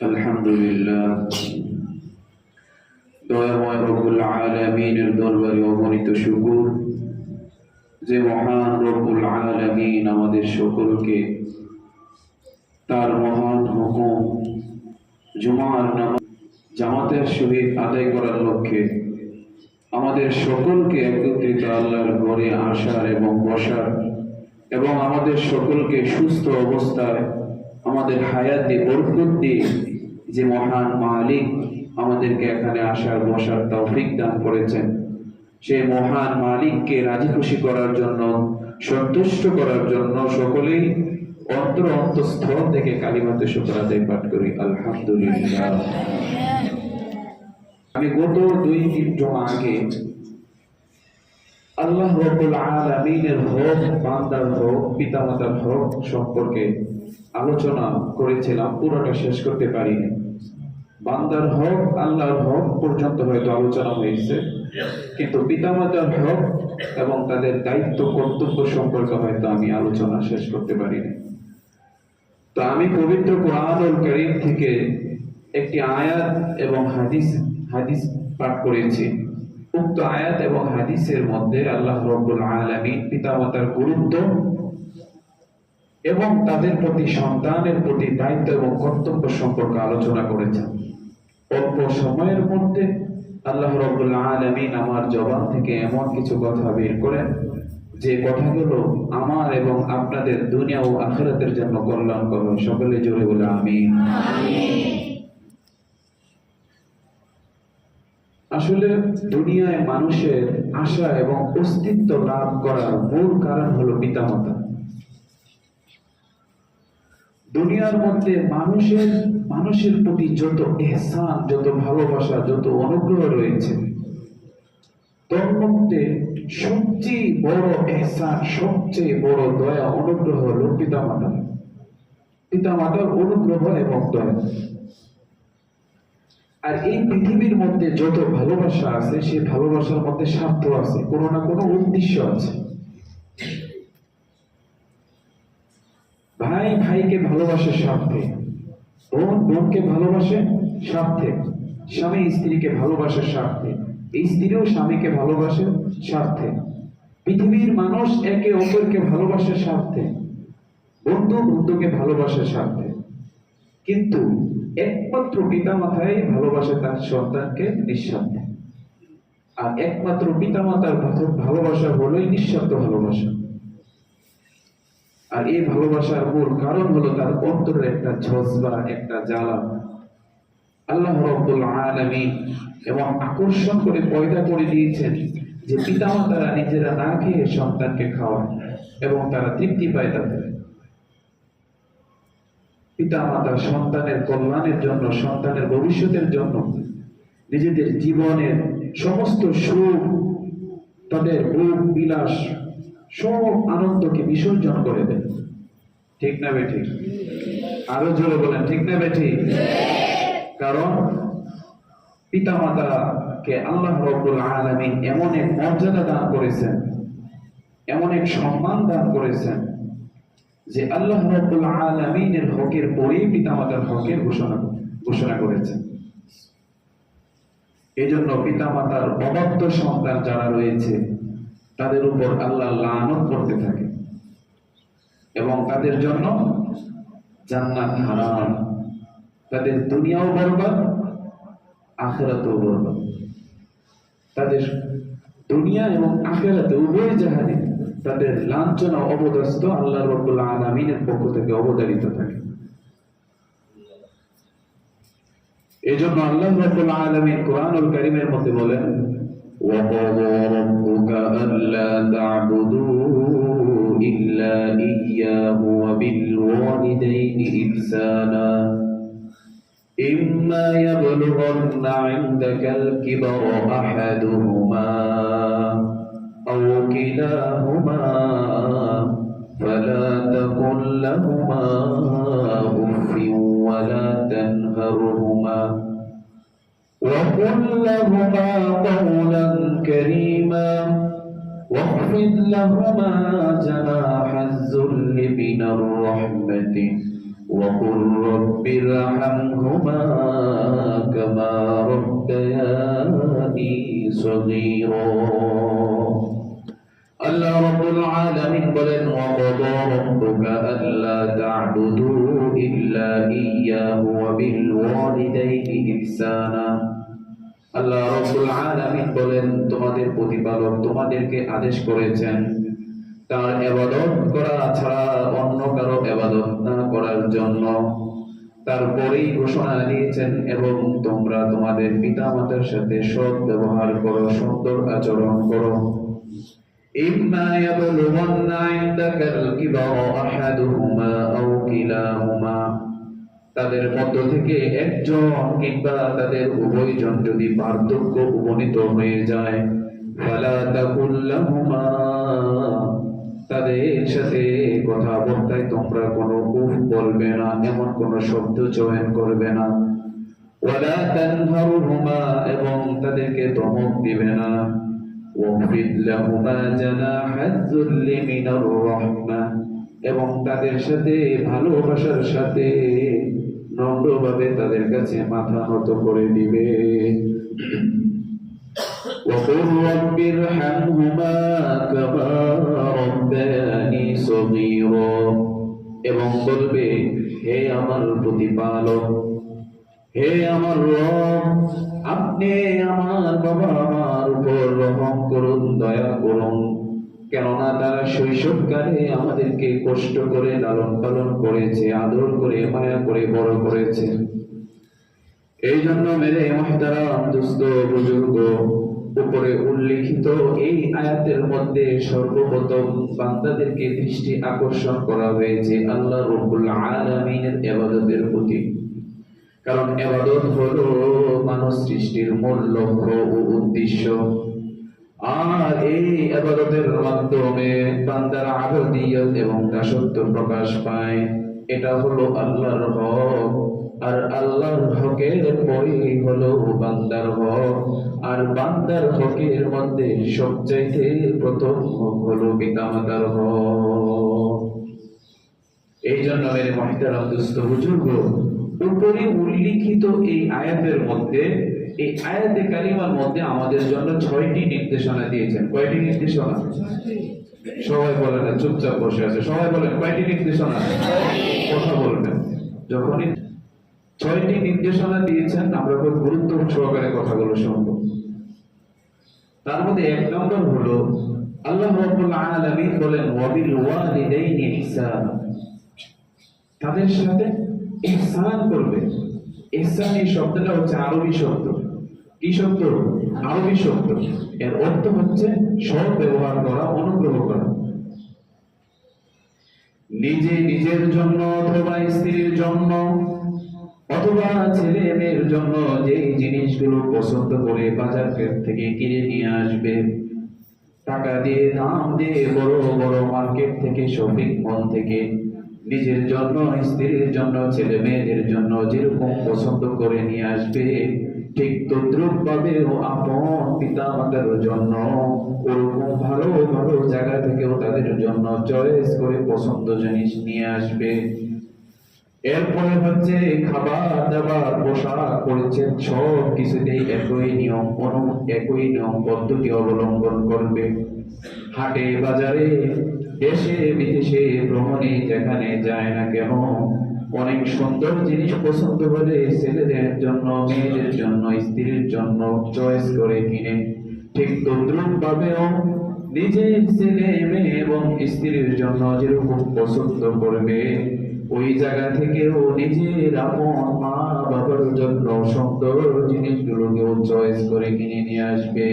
আলহামদুলিল্লাহ। দয়াময় আমাদের সকলকে তার মহান হুকুম জুমার জামাতের সহিত আদায় করার লক্ষ্যে আমাদের সকলকে একত্রিত আল্লাহর ঘরে আসার এবং বসার এবং আমাদের সকলকে সুস্থ অবস্থায় আমাদের হায়াতে বরকত দিয়ে যে মহান মালিক আমাদেরকে এখানে আসার, বসার তৌফিক দান করেছেন। সেই মহান মালিককে রাজি খুশি করার জন্য, সন্তুষ্ট করার জন্য সকলেই অন্তর অন্তঃস্থল থেকে কালিমাতে শুকরাতে পাঠ করি। আলহামদুলিল্লাহ। আমি গত দুই জমা আগে আল্লাহ রব্বুল আলামিনের হক, বান্দার হক, পিতামাতার হক সম্পর্কে আলোচনা করেছিলাম, পুরোটা শেষ করতে পারিনি। বান্দার হক, আল্লাহর হক পর্যন্ত হয়তো আলোচনা হয়েছে। কিন্তু পিতামাতার হক এবং তাদের দায়িত্ব, কর্তব্য সম্পর্কে হয়তো আমি আলোচনা শেষ করতে পারিনি। তো আমি পবিত্র কোরআনুল করিম থেকে একটি আয়াত এবং হাদিস হাদিস পাঠ করেছি। উক্ত আয়াত এবং হাদিসের মধ্যে আল্লাহ রব্বুল আলামিন পিতামাতার গুরুত্ব এবং তাদের প্রতি সন্তানের প্রতি দায়িত্ব এবং কর্তব্য সম্পর্কে আলোচনা করেছেন। অল্প সময়ের মধ্যে আল্লাহ রব্বুল আলামিন আমার জবান থেকে এমন কিছু কথা বের করেন, যে কথাগুলো আমার এবং আপনাদের দুনিয়া ও আখিরাতের জন্য কল্যাণ করবে সকলে জোরে বলে আমি আসলে দুনিয়ায় মানুষের আশা এবং অস্তিত্ব লাভ করার মূল কারণ হলো পিতামাতা। দুনিয়ার মধ্যে মানুষের মানুষের প্রতি যত এহসান, যত ভালোবাসা, যত অনুগ্রহ রয়েছে তোর মধ্যে সবচেয়ে বড় এহসান, সবচেয়ে বড় দয়া, অনুগ্রহ হলো পিতামাতা পিতামাতার অনুগ্রহ এবং দয়া। আর এই পৃথিবীর মধ্যে যত ভালোবাসা আছে, সেই ভালোবাসার মধ্যে স্বার্থ আছে, কোনো না কোনো উদ্দেশ্য আছে। ভাই, ভাইকে ভালোবাসে স্বার্থে, বোন, বোনকে ভালোবাসে স্বার্থে, স্বামী, স্ত্রীকে ভালোবাসে স্বার্থে স্ত্রীও স্বামীকে ভালোবাসে স্বার্থে। পৃথিবীর মানুষ একে অপরকে ভালোবাসে স্বার্থে বন্ধু বন্ধুকে ভালোবাসে স্বার্থে। কিন্তু একমাত্র পিতা মাথায় ভালোবাসে তার সন্তানকে নিঃস্বার্থে আর একমাত্র পিতা মাতার ভালোবাসা হলোই নিঃস্বার্থ ভালোবাসা। আর এই ভালোবাসার মূল কারণ হলো তার অন্তরের একটা ঝজবা একটা জ্বালা। আল্লাহ রব্বুল আলামিন এবং আকর্ষণ করে পয়দা করে দিয়েছেন যে পিতামাতারা নিজেরা না খেয়ে সন্তানকে খাওয়ায় এবং তারা তৃপ্তি পায় তাদের। পিতামাতা সন্তানের কল্যাণের জন্য, সন্তানের ভবিষ্যতের জন্য, নিজেদের জীবনের সমস্ত সুখ, তাদের ভোগ বিলাস, সব আনন্দকে বিসর্জন করে দেন। ঠিক না বেঠি? আরও জোরে বলেন, ঠিক না বেঠি? কারণ পিতা মাতাকে আল্লাহ রব্বুল আলামিন এমন এক মর্যাদা দান করেছেন, এমন এক সম্মান দান করেছেন যে আল্লাহ রব্বুল আলামিনের হকের পরেই পিতামাতার হকের ঘোষণা ঘোষণা করেছেন এই জন্য পিতামাতার অবাধ্য সন্তান যারা রয়েছে, তাদের উপর আল্লাহ লানত করতে থাকে এবং তাদের জন্য জান্নাত হারাম। তাদের দুনিয়াও বরবাদ, আখেরাতেও বরবাদ। তাদের দুনিয়া এবং আখেরাতে উভয় জাহানে তাদের লাঞ্ছনা অবদস্ত আল্লাহ রব্বুল আলামিনের পক্ষ থেকে অবদারিত থাকে এই জন্য আল্লাহ রব্বুল আলামিন কোরআনুল কারীমের মধ্যে বলেন وقضى ربك ألا تعبدوا إلا إياه وبالوالدين إحسانا إما يبلغن عندك الكبر أحدهما أو كلاهما فلا تقل لهما أف ولا تنهرهما وقل لهما قولا كريما واخفض لهما جناح الذل من الرحمة وقل رب ارحمهما كما ربياني صغيرا আল্লাহ রব্বুল আলামিন বলেন ওয়াকাদা রাব্বুকা আল্লা তা'বুদু ইল্লা ইয়্যাহু ওয়া বিল ওয়ালিদাইনি ইহসানা। আল্লাহ রব্বুল আলামিন বলেন, তোমাদের প্রতিপালক তোমাদেরকে আদেশ করেছেন, তার ইবাদত করা ছাড়া অন্য কারও ইবাদত না করার জন্য। তারপরেই ঘোষণা দিয়েছেন, এবং তোমরা তোমাদের পিতামাতার সাথে সৎ ব্যবহার করো, সুন্দর আচরণ করো। إما يبلغن عندك الكبر أحدهما أو كلاهما তাদের মধ্য থেকে একজন কিংবা তাদের উভয়জন যদি পার্থক্য উপনীত হয়ে যায় ফালা তাকুল লাহুমা তাদের সাথে কথাবার্তায় তোমরা কোনো উফ বলবে না এমন কোনো শব্দ চয়ন করবে না ওয়ালা তানহারুহুমা এবং তাদেরকে ধমক দিবে না واخفض لهما جناح الذل من الرحمة এবং তাদের সাথে ভালোবাসার সাথে নম্রভাবে তাদের কাছে মাথা নত করে দিবে وقل رب ارحمهما كما ربياني صغيرا এবং বলবে হে আমার প্রতিপালক হে আমার রব, আপনি আমার বাবা আমার উপর রহম করুন, দয়া করুন। কেননা তারা শৈশবকালে আমাদেরকে কষ্ট করে, লালন পালন করেছে, আদর করে, মায়া করে, বড় করেছে। এই জন্য মেরে মহতারাম, দুস্থ, বুজুর্গ, উপরে উল্লেখিত এই আয়াতের মধ্যে সর্বপ্রথম বান্দাদেরকে দৃষ্টি আকর্ষণ করা হয়েছে আল্লাহ রব্বুল আলামিনের ইবাদতের প্রতি। কারণ এবাদত হলো মানব সৃষ্টির মূল লক্ষ্য ও উদ্দেশ্য। আর এই আবাদতের মাধ্যমে বান্দার আবদিয়ত এবং দাসত্ব প্রকাশ পায়। এটা হলো আল্লাহর হক। আর আল্লাহর হকের পরে হলো বান্দার হক। আর বান্দার হকের মধ্যে সবচাইতে প্রথম হক হলো পিতামাতার হক। এই জন্য মেরে মহিতারাম দুস্থ বুজুর্গ উপরে উল্লিখিত এই আয়াতের মধ্যে, এই আয়াতে কালিমার মধ্যে আমাদের জন্য ছয়টি নির্দেশনা দিয়েছেন। কয়টি নির্দেশনা? সবাই বলেন না, চুপচাপ বসে আছে। সবাই বলেন, কয়টি নির্দেশনা? কথা বলবেন যখনই ছয়টি নির্দেশনা দিয়েছেন, আমরা খুব গুরুত্ব সহকারে কথাগুলো শুনব। তার মধ্যে এক নম্বর হলো, আল্লাহ রাব্বুল আলামিন বলেন ওয়াবিল ওয়ালিদাইনি ইহসানা। তাদের সাথে ইহসান করবে। ইহসান এই শব্দটা হচ্ছে আরবি শব্দ। কি শব্দ? আরবি শব্দ। এর অর্থ হচ্ছে সৎ ব্যবহার করা, অনুগ্রহ করা। নিজে নিজের জন্য অথবা স্ত্রীর জন্য, অথবা ছেলে মেয়ের জন্য যে জিনিসগুলো পছন্দ করে বাজার থেকে কিনে নিয়ে আসবে। টাকা দিয়ে, দাম দিয়ে বড় বড় মার্কেট থেকে, শপিং মল থেকে নিজের জন্য, স্ত্রীর জন্য, ছেলে মেয়েদের জন্য যেরকম পছন্দ করে নিয়ে আসবে, ঠিক তদ্রুপ ও আপন পিতা মাতার জন্য ওরকম ভালো ভালো জায়গা থেকেও তাদের জন্য চয়েস করে পছন্দ জিনিস নিয়ে আসবে। এরপরে হচ্ছে খাবার দাবার পোশাক পরিচ্ছেদ সব কিছুতেই একই নিয়ম একই নিয়ম পদ্ধতি অবলম্বন করবে। হাটে, বাজারে দেশে, বিদেশে, ভ্রমণে যেখানে যায় না কেন, অনেক সুন্দর জিনিস পছন্দ হলে ছেলেদের জন্য, মেয়েদের জন্য, স্ত্রীর জন্য চয়েস করে কিনে। ঠিক তদ্রুপ ভাবেও নিজের ছেলে, মেয়ে এবং স্ত্রীর জন্য যেরকম পছন্দ করবে, ওই জায়গা থেকেও নিজের আপন মা বাবার জন্য সুন্দর জিনিসগুলোকেও চয়েস করে কিনে নিয়ে আসবে।